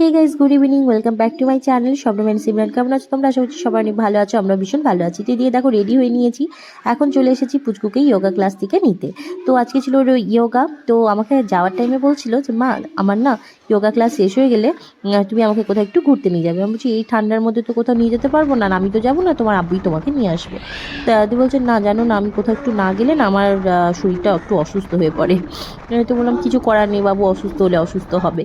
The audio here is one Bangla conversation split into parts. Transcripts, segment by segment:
Hey guys good evening welcome back to my channel স্বপ্নমেন Simran কেমন আছো? তোমরা আশা করছি সবাই অনেক ভালো আছো আমরা ভীষণ ভালো আছি। তো দিয়ে দেখো রেডি হয়ে নিয়েছি। এখন চলে এসেছি পুচকুকে ইয়োগা ক্লাস থেকে নিতে। তো আজকে ছিল ওর ইয়োগা তো আমাকে যাওয়ার টাইমে বলছিল যে, মা, আমার না ইয়োগা ক্লাস শেষ হয়ে গেলে তুমি আমাকে কোথাও একটু ঘুরতে নিয়ে যাবে। আমি বলছি, এই ঠান্ডার মধ্যে তো কোথাও নিয়ে যেতে পারব না। আমি তো যাব না, তোমার আব্বুই তোমাকে নিয়ে আসবে। তা দি বলছে, না, জানো না, আমি কোথাও একটু না গেলে না আমার শরীরটা একটু অসুস্থ হয়ে পড়ে। তো বললাম, কিছু করার নেই বাবু, অসুস্থ হলে অসুস্থ হবে।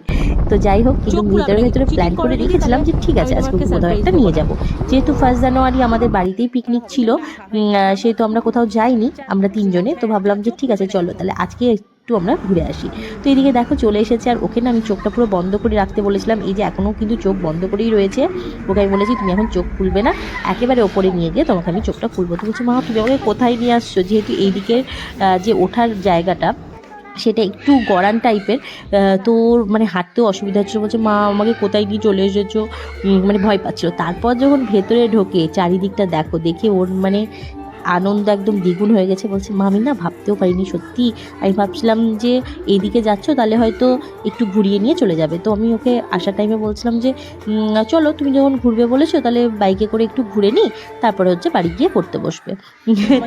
তো যাই হোক কিন্তু ভিতরে ভিতরে প্ল্যান করে রেখেছিলাম যে ঠিক আছে আজকে কোথাও একটা নিয়ে। যাব। যেহেতু ফার্স্ট জানুয়ারি আমাদের বাড়িতেই পিকনিক ছিল সেহেতু আমরা কোথাও যাইনি আমরা তিনজনে তো ভাবলাম যে ঠিক আছে চলো তাহলে আজকে একটু আমরা ঘুরে আসি। তো এদিকে দেখো চলে এসেছে আর ওকে না আমি চোখটা পুরো বন্ধ করে রাখতে বলেছিলাম এই যে এখনও কিন্তু চোখ বন্ধ করেই রয়েছে ওকে আমি বলেছি তুমি এখন চোখ খুলবে না একেবারে ওপরে নিয়ে গিয়ে তোমাকে আমি চোখটা খুলবো। তো বলছি মা তুমি আমাকে কোথায় নিয়ে আসছো? যেহেতু এই দিকের যে ওঠার জায়গাটা সেটা একটু গড়ান টাইপের। তো মানে হাঁটতেও অসুবিধা হচ্ছিল বলছে, মা, আমাকে কোথায় গিয়ে চলে এসেছ? মানে ভয় পাচ্ছিলো। তারপর যখন ভেতরে ঢোকে, চারিদিকটা দেখো, দেখে ওর মানে আনন্দ একদম দ্বিগুণ হয়ে গেছে। বলছে, মা, আমি না ভাবতেও পারিনি সত্যি। আমি ভাবছিলাম যে এইদিকে যাচ্ছ, তাহলে হয়তো একটু ঘুরিয়ে নিয়ে চলে যাবে। তো আমি ওকে আসার টাইমে বলছিলাম যে চলো, তুমি যখন ঘুরবে বলেছ, তাহলে বাইকে করে একটু ঘুরে নিই। তারপরে হচ্ছে বাড়ি গিয়ে পড়তে বসবে।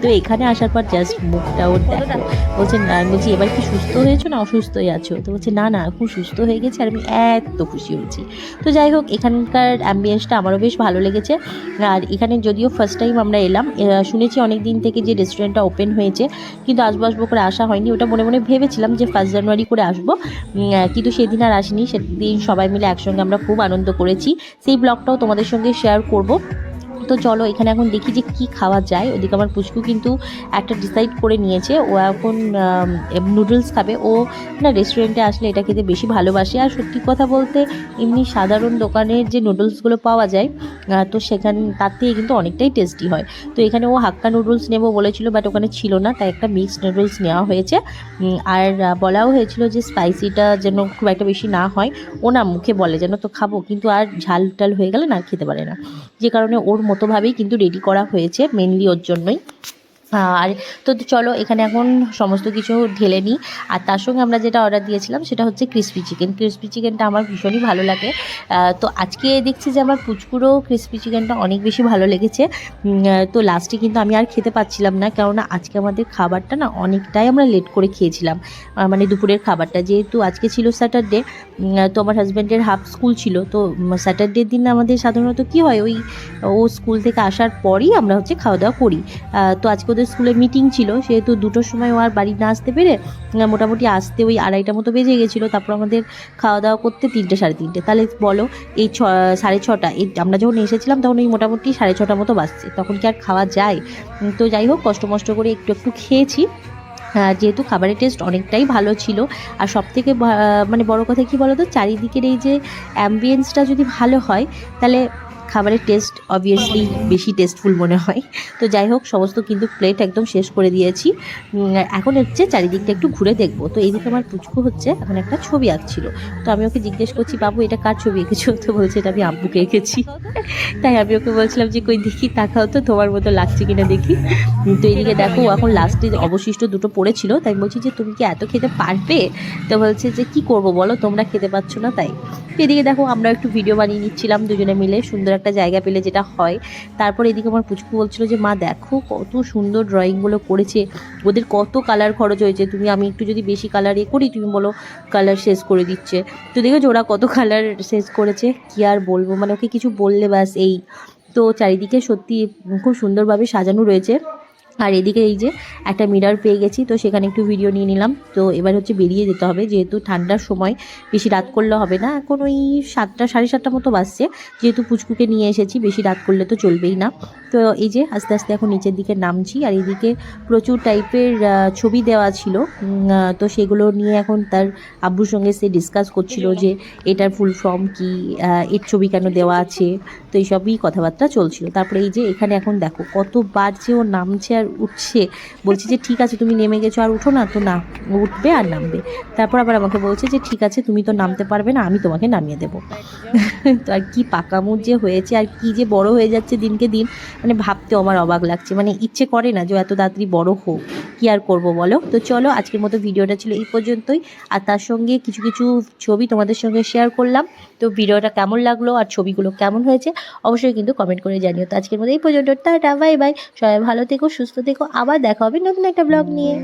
তো এখানে আসার পর জাস্ট মুখটা ওর দেখো। বলছে, না, আমি বলছি, এবার কি সুস্থ হয়েছো না অসুস্থ হয়ে আছো? তো বলছে, না না খুব সুস্থ হয়ে গেছে আর আমি এত খুশি হয়েছি। তো যাই হোক, এখানকার অ্যাম্বিয়েন্সটা আমারও বেশ ভালো লেগেছে। আর এখানে যদিও ফার্স্ট টাইম আমরা এলাম শুনেছি অনেক দিন থেকে যে রেস্টুরেন্টটা ওপেন হয়েছে, কিন্তু আসব আসব করে আসা হয়নি। ওটা মনে মনে ভেবেছিলাম যে ফার্স্ট জানুয়ারি করে আসব। কিন্তু সেদিন আর আসিনি। সেদিন সবাই মিলে একসঙ্গে আমরা খুব আনন্দ করেছি। সেই ব্লগটাও তোমাদের সঙ্গে শেয়ার করব। তো চলো এখানে এখন দেখি যে কি খাওয়া যায়। ওদিকে আমার পুচকু কিন্তু একটা ডিসাইড করে নিয়েছে। ও এখন নুডলস খাবে। ও না রেস্টুরেন্টে আসলে এটা খেতে বেশি ভালোবাসে। আর সত্যি কথা বলতে, এমনি সাধারণ দোকানের যে নুডলসগুলো পাওয়া যায় তো সেখান, তার থেকে কিন্তু অনেকটাই টেস্টি হয়। তো এখানে ও হাক্কা নুডলস নেব বলেছিল বাট ওখানে ছিল না। তাই একটা মিক্সড নুডলস নেওয়া হয়েছে। আর বলাও হয়েছিল যে স্পাইসিটা যেন খুব একটা বেশি না হয়। ও না মুখে বলে যেন, তো খাব। কিন্তু আর ঝাল টাল হয়ে গেলে না খেতে পারে না। যে কারণে ওর মতোভাবেই কিন্তু রেডি করা হয়েছে মেনলি ওর জন্যই। আর তো চলো, এখানে এখন সমস্ত কিছু ঢেলে নিই। আর তার সঙ্গে আমরা যেটা অর্ডার দিয়েছিলাম সেটা হচ্ছে ক্রিসপি চিকেন ক্রিসপি চিকেনটা আমার ভীষণই ভালো লাগে। তো আজকে দেখছি যে আমার পুচকুরও ক্রিসপি চিকেনটা অনেক বেশি ভালো লেগেছে। তো লাস্টে কিন্তু আমি আর খেতে পাচ্ছিলাম না, কেননা আজকে আমাদের খাবারটা না অনেকটাই আমরা লেট করে খেয়েছিলাম। মানে দুপুরের খাবারটা। যেহেতু আজকে ছিল স্যাটারডে তো আমার হাজব্যান্ডের হাফ স্কুল ছিল, তো স্যাটারডের দিন আমাদের সাধারণত কি হয়, ওই, ও স্কুল থেকে আসার পরই আমরা হচ্ছে খাওয়া দাওয়া করি তো আজকে ওদের স্কুলে মিটিং ছিল, সেহেতু দুটোর সময় ও আর বাড়ি না আসতে পেরে মোটামুটি আসতে ওই আড়াইটা মতো বেজে গেছিল। তারপর আমাদের খাওয়া দাওয়া করতে তিনটে, সাড়ে তিনটে। তাহলে বলো, এই ছ, সাড়ে ছটা, এই আমরা যখন এসেছিলাম তখন ওই মোটামুটি সাড়ে ছটা মতো বাজছে। তখন কি আর খাওয়া যায়? তো যাই হোক, কষ্ট মষ্ট করে একটু একটু খেয়েছি। যেহেতু খাবারের টেস্ট অনেকটাই ভালো ছিল, আর সব থেকে মানে বড় কথা কি তো চারিদিকের এই যে অ্যাম্বিয়েন্সটা যদি ভালো হয়, তাহলে খাবারের টেস্ট অবভিয়াসলি বেশি টেস্টফুল মনে হয়। তো যাই হোক, সমস্ত কিন্তু প্লেট একদম শেষ করে দিয়েছি। এখন হচ্ছে চারিদিকটা একটু ঘুরে দেখব। তো এইদিকে আমার পুচকু হচ্ছে এখন একটা ছবি আঁকছিল। তো আমি ওকে জিজ্ঞেস করছি, বাবু, এটা কার ছবি এঁকেছো? তো বলছে, এটা আমি আব্বুকে এঁকেছি। তাই আমি ওকে বলছিলাম যে, কই দেখি, তাকাও তো, তোমার মতো লাগছে কিনা দেখি। তো এদিকে দেখো এখন লাস্টে অবশিষ্ট দুটো পড়েছিল। তাই বলছি যে, তুমি কি এত খেতে পারবে? তো বলছে যে, কি করব বলো, তোমরা খেতে পাচ্ছ না তাই। এদিকে দেখো আমরা একটু ভিডিও বানিয়ে নিচ্ছিলাম দুজনে মিলে, সুন্দর একটা জায়গা পেলে যেটা হয়। তারপর এদিকে আমার পুচকু বলছিল যে, মা, দেখো কত সুন্দর ড্রয়িংগুলো করেছে। ওদের কত কালার খরচ হয়েছে। তুমি, আমি একটু যদি বেশি কালার এ করি, তুমি বলো কালার শেষ করে দিচ্ছে। তো দেখেছ, ওরা কত কালার শেষ করেছে? কি আর বলব? মানে ওকে কিছু বললে ব্যাস এই। তো চারিদিকে সত্যি খুব সুন্দরভাবে সাজানো রয়েছে। আর এদিকে এই যে একটা মিরার পেয়ে গেছি, তো সেখানে একটু ভিডিও নিয়ে নিলাম। তো এবার হচ্ছে বেরিয়ে যেতে হবে, যেহেতু ঠান্ডার সময় বেশি রাত করলে হবে না। এখন ওই সাতটা, সাড়ে সাতটা মতো বাজছে। যেহেতু পুচকুকে নিয়ে এসেছি, বেশি রাত করলে তো চলবেই না। তো এই যে আস্তে আস্তে এখন নিচের দিকে নামছি, আর এদিকে প্রচুর টাইপের ছবি দেওয়া ছিল। তো সেগুলো নিয়ে এখন তার আব্বুর সঙ্গে সে ডিসকাস করছিল যে এটার ফুল ফর্ম কি এর ছবি কেন দেওয়া আছে? তো এইসবই কথাবার্তা চলছিল। তারপরে এই যে এখানে এখন দেখো কতবার যে ও নামছে আর উঠছে। বলছে যে, ঠিক আছে, তুমি নেমে গেছো, আর উঠো না। তো না উঠবে আর নামবে। তারপর আবার আমাকে বলছে যে, ঠিক আছে, তুমি তো নামতে পারবে না, আমি তোমাকে নামিয়ে দেবো। তো আর কি পাকামুর যে হয়েছে, আর কি যে বড় হয়ে যাচ্ছে দিনকে দিন মানে ভাবতেও আমার অবাক লাগছে। মানে ইচ্ছে করে না যে এত তাড়াতাড়ি বড় হোক। কি আর করব বলো? তো চলো, আজকের মতো ভিডিওটা ছিল এই পর্যন্তই। আর তার সঙ্গে কিছু কিছু ছবি তোমাদের সঙ্গে শেয়ার করলাম। তো ভিডিওটা কেমন লাগল, আর ছবিগুলো কেমন হয়েছে, অবশ্যই কিন্তু কমেন্ট করে জানিও। তো আজকের মতো এই পর্যন্ত। টাটা বাই বাই সবাই ভালো থেকো, সুস্থ থেকো আবার দেখা হবে নতুন একটা ব্লগ নিয়ে।